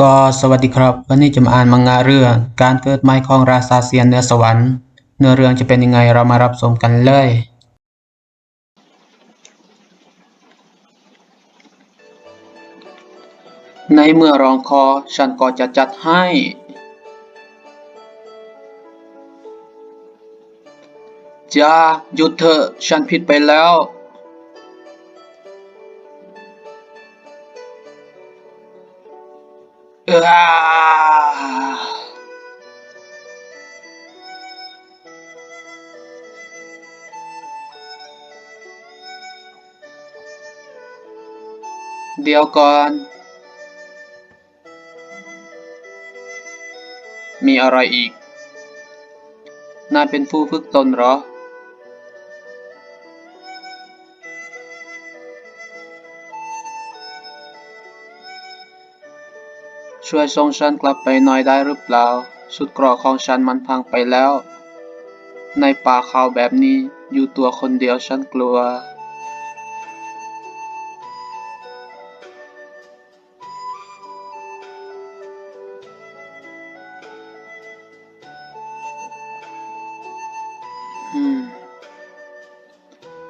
ก็สวัสดีครับ วันนี้จะมาอ่านมังงะเรื่อง การเกิดใหม่ของราชาเซียนเหนือสวรรค์เนื้อเรื่องจะเป็นยังไงเรามารับชมกันเลย ในเมื่อรองคอฉันก็จะจัดให้ จ้าหยุดเถอะฉันผิดไปแล้ว เออเดี๋ยวก่อน มีอะไรอีก นายเป็นผู้ฝึกตนเหรอ ช่วยส่งฉันกลับไปหน่อยได้หรือเปล่า สุดกรอของฉันมันพังไปแล้ว ในป่าเขาแบบนี้อยู่ตัวคนเดียวฉันกลัว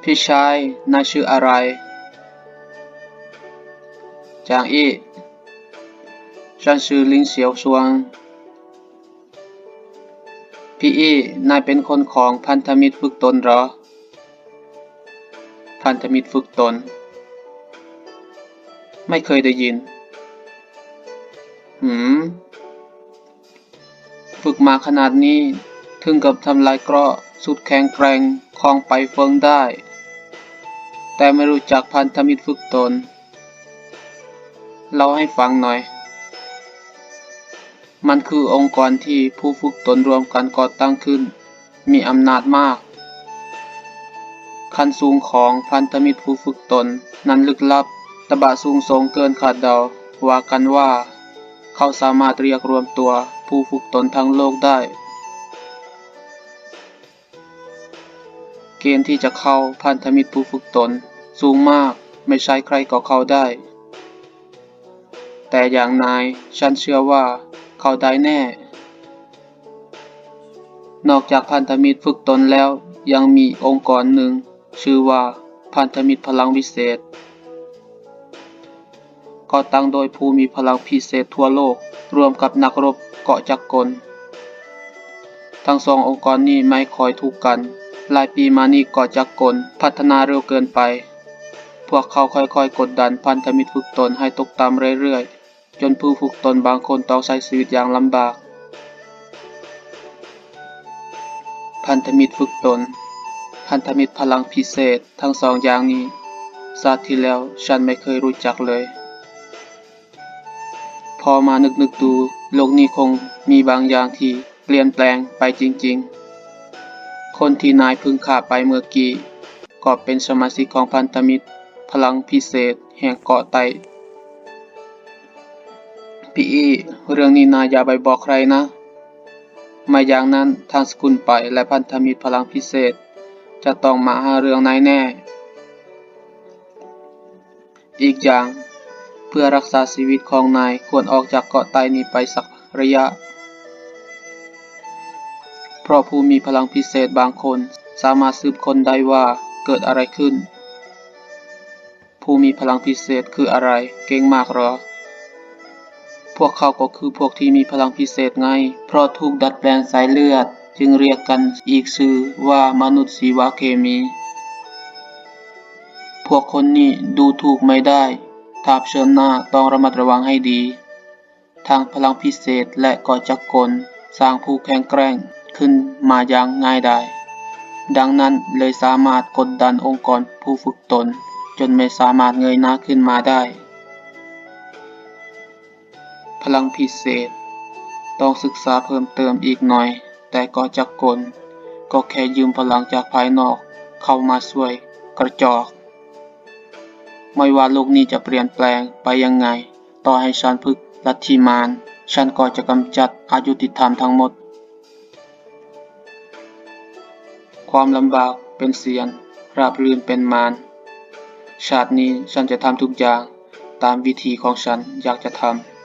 พี่ชายนายชื่ออะไร จางอี้ ฉันชื่อลิงเสียวชวง พี่อี้นายเป็นคนของพันธมิตรฝึกตนเหรอ พันธมิตรฝึกตน ไม่เคยได้ยิน หืม ฝึกมาขนาดนี้ ถึงกับทำลายเกราะสุดแข็งแกร่งคลองไปเฟิงได้ แต่ไม่รู้จักพันธมิตรฝึกตนเล่าให้ฟังหน่อย มันคือองค์กรที่ผู้ฝึกตนรวมกันก่อตั้งขึ้น มีอำนาจมาก ขั้นสูงของพันธมิตรผู้ฝึกตนนั้นลึกลับตบะสูงส่งเกินคาดเดาว่ากันว่า เขาสามารถเรียกรวมตัวผู้ฝึกตนทั้งโลกได้ เกณฑ์ที่จะเข้าพันธมิตรผู้ฝึกตนสูงมากไม่ใช่ใครก็เข้าได้ แต่อย่างนายฉันเชื่อว่า เขาได้แน่ นอกจากพันธมิตรฝึกตนแล้ว ยังมีองค์กรหนึ่ง ชื่อว่าพันธมิตรพลังวิเศษก่อตั้งโดยผู้มีพลังพิเศษทั่วโลก รวมกับนักรบเกาะจักรกล ทั้งสององค์กรนี้ไม่คอยถูกกัน หลายปีมานี้เกาะจักรกลพัฒนาเร็วเกินไป พวกเขาค่อยๆ กดดันพันธมิตรฝึกตนให้ตกต่ำเรื่อยๆ จนผู้ฝึกตนบางคนต้องใช้ชีวิตอย่างลำบาก พันธมิตรฝึกตน พันธมิตรพลังพิเศษทั้งสองอย่างนี้ชาติที่แล้วฉันไม่เคยรู้จักเลย พอมานึกนึกดูโลกนี้คงมีบางอย่างที่เปลี่ยนแปลงไปจริง ๆ คนที่นายพึ่งฆ่าไปเมื่อกี้ก็เป็นสมาชิกของพันธมิตร พลังพิเศษแห่งเกาะไต พี่อี้เรื่องนี้นายอย่าไปบอกใครนะ ไม่อย่างนั้นทางสกุลไปและพันธมิตรพลังพิเศษ จะต้องมาหาเรื่องนายแน่ อีกอย่าง เพื่อรักษาชีวิตของนายควรออกจากเกาะไตนี้ไปสักระยะ เพราะผู้มีพลังพิเศษบางคนสามารถสืบคนได้ว่าเกิดอะไรขึ้น ผู้มีพลังพิเศษคืออะไรเก่งมากหรอ พวกเขาก็คือพวกที่มีพลังพิเศษไง เพราะถูกดัดแปลงสายเลือด จึงเรียกกันอีกชื่อว่ามนุษย์ชีวเคมี พวกคนนี้ดูถูกไม่ได้ถ้าเชิญหน้าต้องระมัดระวังให้ดี ทางพลังพิเศษและก่อจักรกลสร้างผู้แข็งแกร่งขึ้นมาอย่างง่ายได้ดังนั้นเลยสามารถกดดันองค์กรผู้ฝึกตน จนไม่สามารถเงยหน้าขึ้นมาได้ ลังพิเศษ ต้องศึกษาเพิ่มเติมอีกหน่อย แต่ก็จักกล ก็แค่ยืมพลังจากภายนอก เข้ามาช่วยกระจอก ไม่ว่าโลกนี้จะเปลี่ยนแปลงไปยังไง ต่อให้ฉันพึกลัทธิมารฉันก็จะกำจัดอายุติธรรมทั้งหมด ความลำบากเป็นเสียน ราบรื่นเป็นมารชาตินี้ฉันจะทำทุกอย่างตามวิธีของฉันอยากจะทำ